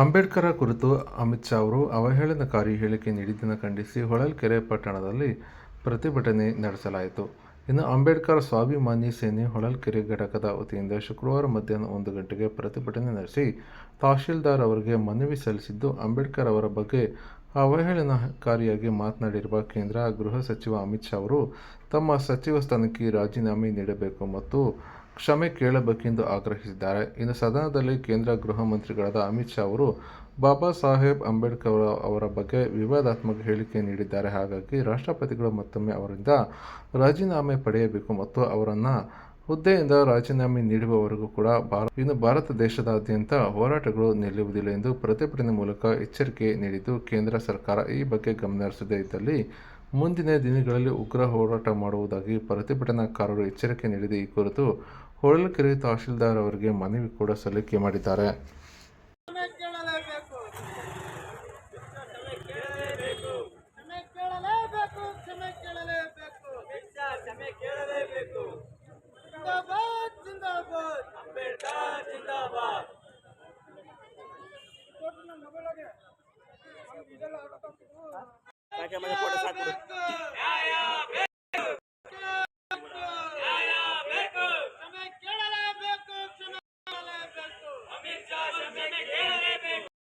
ಅಂಬೇಡ್ಕರ ಕುರಿತು ಅಮಿತ್ ಶಾ ಅವರು ಅವಹೇಳನಕಾರಿ ಹೇಳಿಕೆ ನೀಡಿದ್ದನ್ನು ಖಂಡಿಸಿ ಹೊಳಲ್ಕೆರೆ ಪಟ್ಟಣದಲ್ಲಿ ಪ್ರತಿಭಟನೆ ನಡೆಸಲಾಯಿತು. ಇನ್ನು ಅಂಬೇಡ್ಕರ್ ಸ್ವಾಭಿಮಾನಿ ಸೇನೆ ಹೊಳಲ್ಕೆರೆ ಘಟಕದ ವತಿಯಿಂದ ಶುಕ್ರವಾರ ಮಧ್ಯಾಹ್ನ ಒಂದು ಗಂಟೆಗೆ ಪ್ರತಿಭಟನೆ ನಡೆಸಿ ತಹಶೀಲ್ದಾರ್ ಅವರಿಗೆ ಮನವಿ ಸಲ್ಲಿಸಿದ್ದು, ಅಂಬೇಡ್ಕರ್ ಅವರ ಬಗ್ಗೆ ಅವಹೇಳನಕಾರಿಯಾಗಿ ಮಾತನಾಡಿರುವ ಕೇಂದ್ರ ಗೃಹ ಸಚಿವ ಅಮಿತ್ ಶಾ ಅವರು ತಮ್ಮ ಸಚಿವ ಸ್ಥಾನಕ್ಕೆ ರಾಜೀನಾಮೆ ನೀಡಬೇಕು ಮತ್ತು ಕ್ಷಮೆ ಕೇಳಬೇಕೆಂದು ಆಗ್ರಹಿಸಿದ್ದಾರೆ. ಇನ್ನು ಸದನದಲ್ಲಿ ಕೇಂದ್ರ ಗೃಹ ಮಂತ್ರಿಗಳಾದ ಅಮಿತ್ ಶಾ ಅವರು ಬಾಬಾ ಸಾಹೇಬ್ ಅಂಬೇಡ್ಕರ್ ಅವರ ಬಗ್ಗೆ ವಿವಾದಾತ್ಮಕ ಹೇಳಿಕೆ ನೀಡಿದ್ದಾರೆ. ಹಾಗಾಗಿ ರಾಷ್ಟ್ರಪತಿಗಳು ಮತ್ತೊಮ್ಮೆ ಅವರಿಂದ ರಾಜೀನಾಮೆ ಪಡೆಯಬೇಕು ಮತ್ತು ಅವರನ್ನು ಹುದ್ದೆಯಿಂದ ರಾಜೀನಾಮೆ ನೀಡುವವರೆಗೂ ಕೂಡ ಭಾರ ಇನ್ನು ಭಾರತ ದೇಶದಾದ್ಯಂತ ಹೋರಾಟಗಳು ನಿಲ್ಲುವುದಿಲ್ಲ ಎಂದು ಪ್ರತಿಭಟನೆ ಮೂಲಕ ಎಚ್ಚರಿಕೆ ನೀಡಿದ್ದು ಕೇಂದ್ರ ಸರ್ಕಾರ ಈ ಬಗ್ಗೆ ಗಮನಹರಿಸದೇ ಇದ್ದಲ್ಲಿ ಮುಂದಿನ ದಿನಗಳಲ್ಲಿ ಉಗ್ರ ಹೋರಾಟ ಮಾಡುವುದಾಗಿ ಪ್ರತಿಭಟನಾಕಾರರು ಎಚ್ಚರಿಕೆ ನೀಡಿದೆ. ಈ ಕುರಿತು ಹೊಳಲ್ಕೆರೆ ತಹಶೀಲ್ದಾರ್ ಅವರಿಗೆ ಮನವಿ ಕೂಡ ಸಲ್ಲಿಕೆ ಮಾಡಿದ್ದಾರೆ. ಕೊಡುತ್ತೆ ಸಮಯ ಕೇಳಲೇಬೇಕು. ಸಮಯ ಕೇಳಲೇಬೇಕು. ಅಮಿತ್ ಶಾ